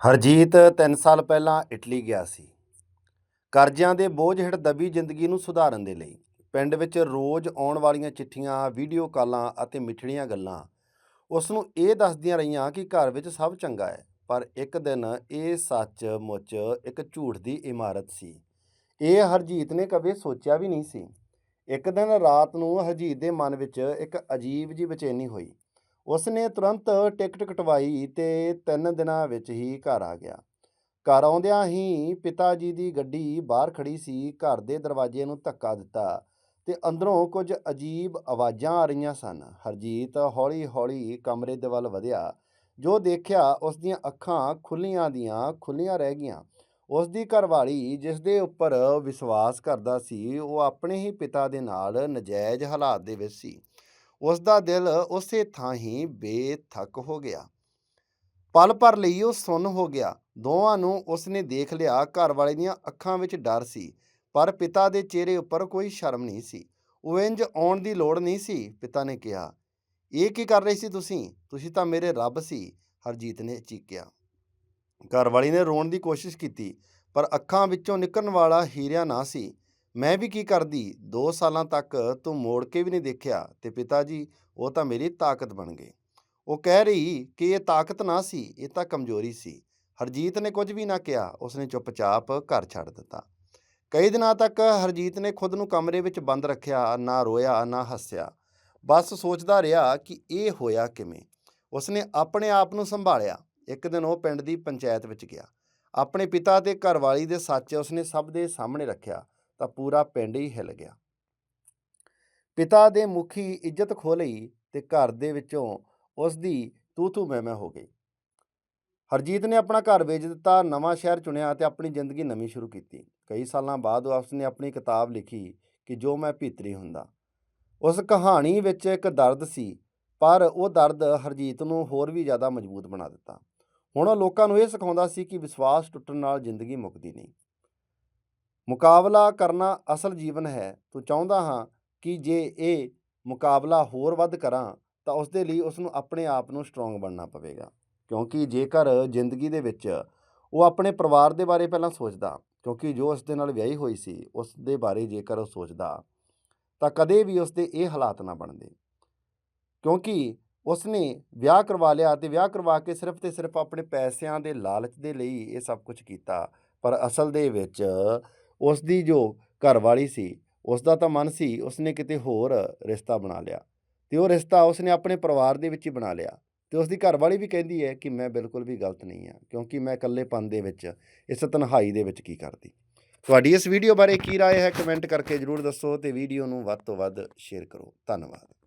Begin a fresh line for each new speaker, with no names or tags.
ਹਰਜੀਤ 3 ਸਾਲ ਪਹਿਲਾਂ ਇਟਲੀ ਗਿਆ ਸੀ। ਕਰਜ਼ਿਆਂ ਦੇ ਬੋਝ ਹੇਠ ਦਬੀ ਜ਼ਿੰਦਗੀ ਨੂੰ ਸੁਧਾਰਨ ਦੇ ਲਈ ਪਿੰਡ ਵਿੱਚ ਰੋਜ਼ ਆਉਣ ਵਾਲੀਆਂ ਚਿੱਠੀਆਂ, ਵੀਡੀਓ ਕਾਲਾਂ ਅਤੇ ਮਿੱਠੜੀਆਂ ਗੱਲਾਂ, ਉਸ ਨੂੰ ਇਹ ਦੱਸਦੀਆਂ ਰਹੀਆਂ ਕਿ ਘਰ ਵਿੱਚ ਸਭ ਚੰਗਾ ਹੈ, ਪਰ ਇੱਕ ਦਿਨ ਇਹ ਸੱਚ ਮੁੱਚ ਇੱਕ ਝੂਠ ਦੀ ਇਮਾਰਤ ਸੀ। ਇਹ ਹਰਜੀਤ ਨੇ ਕਦੇ ਸੋਚਿਆ ਵੀ ਨਹੀਂ ਸੀ। ਇੱਕ ਦਿਨ ਰਾਤ ਨੂੰ ਹਰਜੀਤ ਦੇ ਮਨ ਵਿੱਚ ਇੱਕ ਅਜੀਬ ਜਿਹੀ ਬੇਚੈਨੀ ਹੋਈ। ਉਸ ਨੇ ਤੁਰੰਤ ਟਿਕਟ ਕਟਵਾਈ ਤੇ ਤਿੰਨ ਦਿਨਾਂ ਵਿੱਚ ਹੀ ਘਰ ਆ ਗਿਆ। ਘਰ ਆਉਂਦਿਆਂ ਹੀ ਪਿਤਾ ਜੀ ਦੀ ਗੱਡੀ ਬਾਹਰ ਖੜੀ ਸੀ, ਘਰ ਦੇ ਦਰਵਾਜ਼ੇ ਨੂੰ ਧੱਕਾ ਦਿੱਤਾ ਤੇ ਅੰਦਰੋਂ ਕੁਝ ਅਜੀਬ ਆਵਾਜ਼ਾਂ ਆ ਰਹੀਆਂ ਸਨ। ਹਰਜੀਤ ਹੌਲੀ-ਹੌਲੀ ਕਮਰੇ ਦੇ ਵੱਲ ਵਧਿਆ, ਜੋ ਦੇਖਿਆ ਉਸ ਦੀਆਂ ਅੱਖਾਂ ਖੁੱਲੀਆਂ ਦੀਆਂ ਖੁੱਲੀਆਂ ਰਹਿ ਗਈਆਂ। ਉਸ ਦੀ ਘਰਵਾਲੀ ਜਿਸ ਦੇ ਉੱਪਰ ਵਿਸ਼ਵਾਸ ਕਰਦਾ ਸੀ, ਉਹ ਆਪਣੇ ਹੀ ਪਿਤਾ ਦੇ ਨਾਲ ਨਜਾਇਜ਼ ਹਾਲਾਤ ਦੇ ਵਿੱਚ ਸੀ। ਉਸ ਦਾ ਦਿਲ ਉਸੇ ਥਾਂ ਹੀ ਬੇਥੱਕ ਹੋ ਗਿਆ। ਪਲ ਭਰ ਲਈ ਉਹ ਸੁੰਨ ਹੋ ਗਿਆ। ਦੋਵਾਂ ਨੂੰ ਉਸ ਨੇ ਦੇਖ ਲਿਆ। ਘਰ ਵਾਲੇ ਦੀਆਂ ਅੱਖਾਂ ਵਿੱਚ ਡਰ ਸੀ, ਪਰ ਪਿਤਾ ਦੇ ਚਿਹਰੇ ਉੱਪਰ ਕੋਈ ਸ਼ਰਮ ਨਹੀਂ ਸੀ। ਉਹ ਇੰਜ ਆਉਣ ਦੀ ਲੋੜ ਨਹੀਂ ਸੀ, ਪਿਤਾ ਨੇ ਕਿਹਾ। ਇਹ ਕੀ ਕਰ ਰਹੇ ਸੀ ਤੁਸੀਂ? ਤੁਸੀਂ ਤਾਂ ਮੇਰੇ ਰੱਬ ਸੀ, ਹਰਜੀਤ ਨੇ ਚੀਕਿਆ। ਘਰ ਵਾਲੀ ਨੇ ਰੋਣ ਦੀ ਕੋਸ਼ਿਸ਼ ਕੀਤੀ, ਪਰ ਅੱਖਾਂ ਵਿੱਚੋਂ ਨਿਕਲਣ ਵਾਲਾ ਹੀਰਿਆ ਨਾ ਸੀ। ਮੈਂ ਵੀ ਕੀ ਕਰਦੀ 2 ਸਾਲਾਂ ਤੱਕ ਤੂੰ ਮੋੜ ਕੇ ਵੀ ਨਹੀਂ ਦੇਖਿਆ ਤੇ ਪਿਤਾ ਜੀ, ਉਹ ਤਾਂ ਮੇਰੀ ਤਾਕਤ ਬਣ ਗਏ। ਉਹ ਕਹਿ ਰਹੀ ਕਿ ਇਹ ਤਾਕਤ ਨਾ ਸੀ, ਇਹ ਤਾਂ ਕਮਜ਼ੋਰੀ ਸੀ। ਹਰਜੀਤ ਨੇ ਕੁਝ ਵੀ ਨਾ ਕਿਹਾ, ਉਸਨੇ ਚੁੱਪਚਾਪ ਘਰ ਛੱਡ ਦਿੱਤਾ। ਕਈ ਦਿਨਾਂ ਤੱਕ ਹਰਜੀਤ ਨੇ ਖੁਦ ਨੂੰ ਕਮਰੇ ਵਿੱਚ ਬੰਦ ਰੱਖਿਆ, ਨਾ ਰੋਇਆ, ਨਾ ਹੱਸਿਆ। ਬਸ ਸੋਚਦਾ ਰਿਹਾ ਕਿ ਇਹ ਹੋਇਆ ਕਿਵੇਂ। ਉਸਨੇ ਆਪਣੇ ਆਪ ਨੂੰ ਸੰਭਾਲਿਆ। ਇੱਕ ਦਿਨ ਉਹ ਪਿੰਡ ਦੀ ਪੰਚਾਇਤ ਵਿੱਚ ਗਿਆ। ਆਪਣੇ ਪਿਤਾ ਤੇ ਘਰਵਾਲੀ ਦੇ ਸੱਚ ਉਸਨੇ ਸਭ ਦੇ ਸਾਹਮਣੇ ਰੱਖਿਆ। ਤਾਂ ਪੂਰਾ ਪਿੰਡ ਹੀ ਹਿੱਲ ਗਿਆ। ਪਿਤਾ ਦੇ ਮੁਖੀ ਇੱਜ਼ਤ ਖੋ ਲਈ ਤੇ ਘਰ ਦੇ ਵਿੱਚੋਂ ਉਸ ਦੀ ਤੂ ਤੂ ਮੈਂ ਮੈਂ ਹੋ ਗਈ। ਹਰਜੀਤ ਨੇ ਆਪਣਾ ਘਰ ਵੇਚ ਦਿੱਤਾ, ਨਵਾਂ ਸ਼ਹਿਰ ਚੁਣਿਆ ਤੇ ਆਪਣੀ ਜ਼ਿੰਦਗੀ ਨਵੀਂ ਸ਼ੁਰੂ ਕੀਤੀ। ਕਈ ਸਾਲਾਂ ਬਾਅਦ ਉਸ ਨੇ ਆਪਣੀ ਕਿਤਾਬ ਲਿਖੀ ਕਿ ਜੋ ਮੈਂ ਭੀਤਰੀ ਹੁੰਦਾ। ਉਸ ਕਹਾਣੀ ਵਿੱਚ ਇੱਕ ਦਰਦ ਸੀ, ਪਰ ਉਹ ਦਰਦ ਹਰਜੀਤ ਨੂੰ ਹੋਰ ਵੀ ਜ਼ਿਆਦਾ ਮਜ਼ਬੂਤ ਬਣਾ ਦਿੱਤਾ। ਹੁਣ ਉਹ ਲੋਕਾਂ ਨੂੰ ਇਹ ਸਿਖਾਉਂਦਾ ਸੀ ਕਿ ਵਿਸ਼ਵਾਸ ਟੁੱਟਣ ਨਾਲ ਜ਼ਿੰਦਗੀ ਮੁੱਕਦੀ ਨਹੀਂ। ਮੁਕਾਬਲਾ ਕਰਨਾ ਅਸਲ ਜੀਵਨ ਹੈ। ਤੂੰ ਚਾਹੁੰਦਾ ਹਾਂ ਕਿ ਜੇ ਇਹ ਮੁਕਾਬਲਾ ਹੋਰ ਵੱਧ ਕਰਾਂ, ਤਾਂ ਉਸ ਦੇ ਲਈ ਉਸ ਨੂੰ ਆਪਣੇ ਆਪ ਨੂੰ ਸਟਰੋਂਗ ਬਣਨਾ ਪਵੇਗਾ। ਕਿਉਂਕਿ ਜੇਕਰ ਜ਼ਿੰਦਗੀ ਦੇ ਵਿੱਚ ਉਹ ਆਪਣੇ ਪਰਿਵਾਰ ਦੇ ਬਾਰੇ ਪਹਿਲਾਂ ਸੋਚਦਾ, ਕਿਉਂਕਿ ਜੋ ਉਸ ਦੇ ਨਾਲ ਵਿਆਹੀ ਹੋਈ ਸੀ ਉਸ ਦੇ ਬਾਰੇ ਜੇਕਰ ਉਹ ਸੋਚਦਾ, ਤਾਂ ਕਦੇ ਵੀ ਉਸ ਦੇ ਇਹ ਹਾਲਾਤ ਨਾ ਬਣਦੇ। ਕਿਉਂਕਿ ਉਸ ਨੇ ਵਿਆਹ ਕਰਵਾ ਲਿਆ ਤੇ ਵਿਆਹ ਕਰਵਾ ਕੇ ਸਿਰਫ ਤੇ ਸਿਰਫ ਆਪਣੇ ਪੈਸਿਆਂ ਦੇ ਲਾਲਚ ਦੇ ਲਈ ਇਹ ਸਭ ਕੁਝ ਕੀਤਾ, ਪਰ ਅਸਲ ਦੇ ਵਿੱਚ ਉਸ ਦੀ ਜੋ ਘਰਵਾਲੀ ਸੀ ਉਸ ਦਾ ਤਾਂ ਮਨ ਸੀ ਉਸਨੇ ਕਿਤੇ ਹੋਰ ਰਿਸ਼ਤਾ ਬਣਾ ਲਿਆ ਤੇ ਉਹ ਰਿਸ਼ਤਾ ਉਸਨੇ ਆਪਣੇ ਪਰਿਵਾਰ ਦੇ ਵਿੱਚ ਹੀ ਬਣਾ ਲਿਆ ਤੇ ਉਸ ਦੀ ਘਰਵਾਲੀ ਵੀ ਕਹਿੰਦੀ ਹੈ ਕਿ ਮੈਂ ਬਿਲਕੁਲ ਵੀ ਗਲਤ ਨਹੀਂ ਹਾਂ ਕਿਉਂਕਿ ਮੈਂ ਇਕੱਲੇਪਨ ਦੇ ਵਿੱਚ ਇਸ ਤਨਹਾਈ ਦੇ ਵਿੱਚ ਕੀ ਕਰਦੀ ਤੁਹਾਡੀ ਇਸ ਵੀਡੀਓ ਬਾਰੇ ਕੀ رائے ਹੈ ਕਮੈਂਟ ਕਰਕੇ ਜਰੂਰ ਦੱਸੋ ਤੇ ਵੀਡੀਓ ਨੂੰ ਵੱਧ ਤੋਂ ਵੱਧ ਸ਼ੇਅਰ ਕਰੋ ਧੰਨਵਾਦ